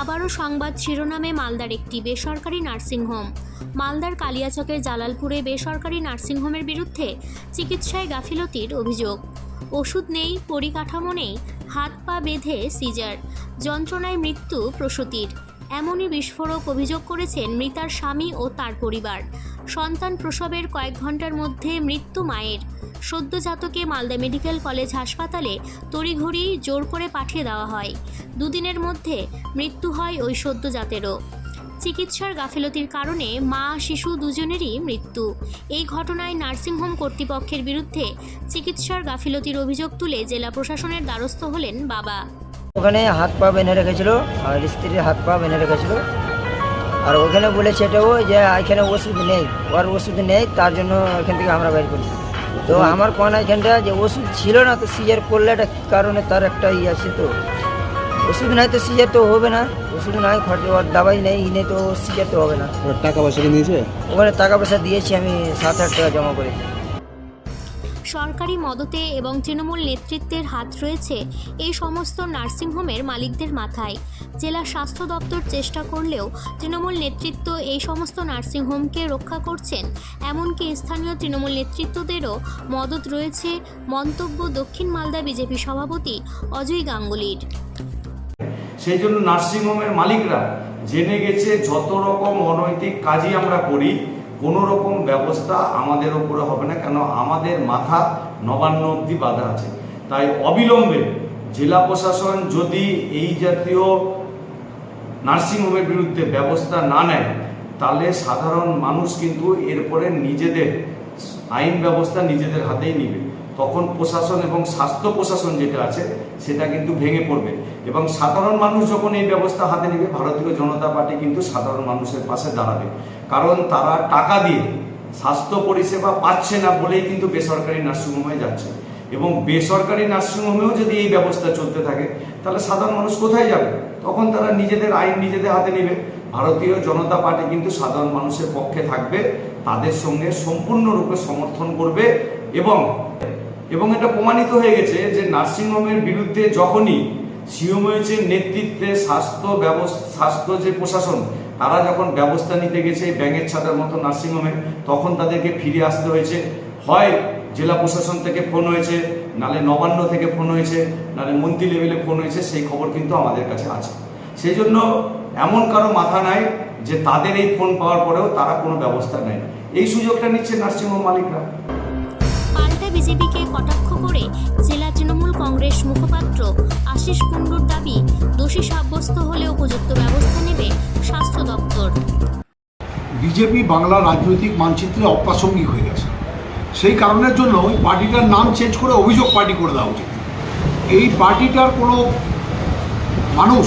আবারও সংবাদ শিরোনামে মালদার একটি বেসরকারি নার্সিংহোম মালদার কালিয়াচকের জালালপুরে বেসরকারি নার্সিংহোমের বিরুদ্ধে চিকিৎসায় গাফিলতির অভিযোগ। ওষুধ নেই, পরিকাঠামো নেই, হাত পা বেঁধে সিজার, যন্ত্রণায় মৃত্যু প্রসূতির। এমনই বিস্ফোরক অভিযোগ করেছেন মৃতার স্বামী ও তার পরিবার। সন্তান প্রসবের কয়েক ঘণ্টার মধ্যে মৃত্যু মায়ের। সদ্যজাতকে মালদা মেডিকেল কলেজ হাসপাতালে তড়িঘড়ি জোর করে পাঠিয়ে দেওয়া হয়। দুদিনের মধ্যে মৃত্যু হয় ওই সদ্যজাতেরও চিকিৎসার গাফিলতির কারণে মা, শিশু দুজনেরই মৃত্যু। এই ঘটনায় নার্সিংহোম কর্তৃপক্ষের বিরুদ্ধে চিকিৎসার গাফিলতির অভিযোগ তুলে জেলা প্রশাসনের দ্বারস্থ হলেন বাবা। ওখানে হাত পা বেঁধে রেখেছিল, আর স্ত্রীর হাত পা বেঁধে রেখেছিল। আর ওখানে বলেছে এটাও যে এখানে ওষুধ নেই, ওর ওষুধ নেই, তার জন্য এখান থেকে আমরা বের করি। তো আমার কোন এখানটা যে ওষুধ ছিল না তো সিজার করলে একটা কারণে তার একটা ইয়ে আছে তো? ওষুধ নাই তো সিজার তো হবে না ওষুধ নাই খরচ দাবাই নেই ইনে তো সিজার তো হবে না। টাকা পয়সা নিয়েছে? ওখানে টাকা পয়সা দিয়েছি আমি সাত হাজার টাকা জমা করেছি। সরকারি মদতে এবং তৃণমূল নেতৃত্বের হাত রয়েছে এই সমস্ত নার্সিংহোমের মালিকদের মাথায়। জেলা স্বাস্থ্য দপ্তর চেষ্টা করলেও তৃণমূল নেতৃত্ব এই সমস্ত নার্সিংহোমকে রক্ষা করছেন, এমনকি স্থানীয় তৃণমূল নেতৃত্বদেরও মদত রয়েছে, মন্তব্য দক্ষিণ মালদা বিজেপি সভাপতি অজয় গাঙ্গুলির। সেই জন্য নার্সিংহোমের মালিকরা জেনে গেছে যত রকম অনৈতিক কাজই আমরা করি কোনো রকম ব্যবস্থা আমাদের ওপরে হবে না, কেন আমাদের মাথা নবান্ন অব্দি বাধা আছে। তাই অবিলম্বে জেলা প্রশাসন যদি এই জাতীয় নার্সিংহোমের বিরুদ্ধে ব্যবস্থা না নেয়, তাহলে সাধারণ মানুষ কিন্তু এরপরে নিজেদের আইন ব্যবস্থা নিজেদের হাতেই নিবে। তখন প্রশাসন এবং স্বাস্থ্য প্রশাসন যেটা আছে, সেটা কিন্তু ভেঙে পড়বে। এবং সাধারণ মানুষ যখন এই ব্যবস্থা হাতে নেবে, ভারতীয় জনতা পার্টি কিন্তু সাধারণ মানুষের পাশে দাঁড়াবে। কারণ তারা টাকা দিয়ে স্বাস্থ্য পরিষেবা পাচ্ছে না বলেই কিন্তু বেসরকারি নার্সিংহোমে যাচ্ছে। এবং বেসরকারি নার্সিংহোমেও যদি এই ব্যবস্থা চলতে থাকে, তাহলে সাধারণ মানুষ কোথায় যাবে? তখন তারা নিজেদের আইন নিজেদের হাতে নেবে। ভারতীয় জনতা পার্টি কিন্তু সাধারণ মানুষের পক্ষে থাকবে, তাদের সঙ্গে সম্পূর্ণরূপে সমর্থন করবে এবং এবং এটা প্রমাণিত হয়ে গেছে যে নার্সিংহোমের বিরুদ্ধে যখনই সিওমএইচের নেতৃত্বে স্বাস্থ্য ব্যবস্থা, স্বাস্থ্য যে প্রশাসন, তারা যখন ব্যবস্থা নিতে গেছে ব্যাঙের ছাতার মতো নার্সিংহোমে, তখন তাদেরকে ফিরে আসতে হয়েছে। হয় জেলা প্রশাসন থেকে ফোন হয়েছে, নালে নবান্ন থেকে ফোন হয়েছে, নালে মন্ত্রী লেভেলে ফোন হয়েছে, সেই খবর কিন্তু আমাদের কাছে আছে। সেই জন্য এমন কারও মাথা নাই যে তাদের এই ফোন পাওয়ার পরেও তারা কোনো ব্যবস্থা নেয়। এই সুযোগটা নিচ্ছে নার্সিংহোম মালিকরা। বিজেপিকে কটাক্ষ করে জেলা তৃণমূল কংগ্রেস মুখপাত্র আশিস কুণ্ডুর দাবি, দোষী সাব্যস্ত হলে উপযুক্ত ব্যবস্থা নেবে স্বাস্থ্য দপ্তর। বিজেপি বাংলা রাজনৈতিক মানচিত্রে অপ্রাসঙ্গিক হয়ে গেছে। সেই কারণের জন্য ওই পার্টিটার নাম চেঞ্জ করে অভিযোগ পার্টি করে দেওয়া উচিত। এই পার্টিটার কোনো মানুষ,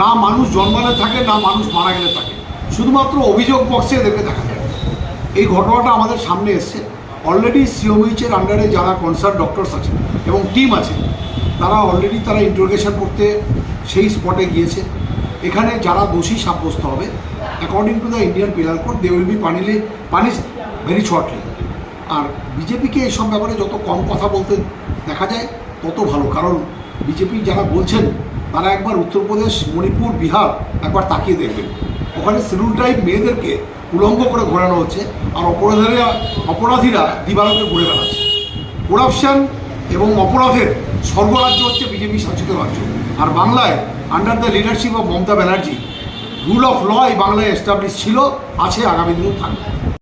না মানুষ জন্মালে থাকে, না মানুষ মারা গেলে থাকে। শুধুমাত্র অভিযোগ বক্সে এদেরকে দেখা যায়। এই ঘটনাটা আমাদের সামনে এসছে। অলরেডি সিওমিচের আন্ডারে যারা কনসার্ট ডক্টরস আছেন এবং টিম আছে, তারা অলরেডি তারা ইন্টারোগেশন করতে সেই স্পটে গিয়েছে। এখানে যারা দোষী সাব্যস্ত হবে according to the Indian penal code they will be পানিলে punish very shortly আর বিজেপিকে এইসব ব্যাপারে যত কম কথা বলতে দেখা যায়, তত ভালো। কারণ বিজেপি যারা বলছেন, তারা একবার উত্তরপ্রদেশ, মণিপুর, বিহার একবার তাকিয়ে দেখবেন। ওখানে শিডিউল টাইপ মেয়েদেরকে উলঙ্গ করে ঘোরানো হচ্ছে আর অপরাধীরা অপরাধীরা দিবালোকে ঘুরে বেড়াচ্ছে। করাপশান এবং অপরাধের স্বর্গরাজ্য হচ্ছে বিজেপি শাসিত রাজ্য। আর বাংলায় under the leadership of Mamata Banerjee rule of law এই বাংলায় এস্টাবলিশ ছিল, আছে আগামী দিনেও থাকবে।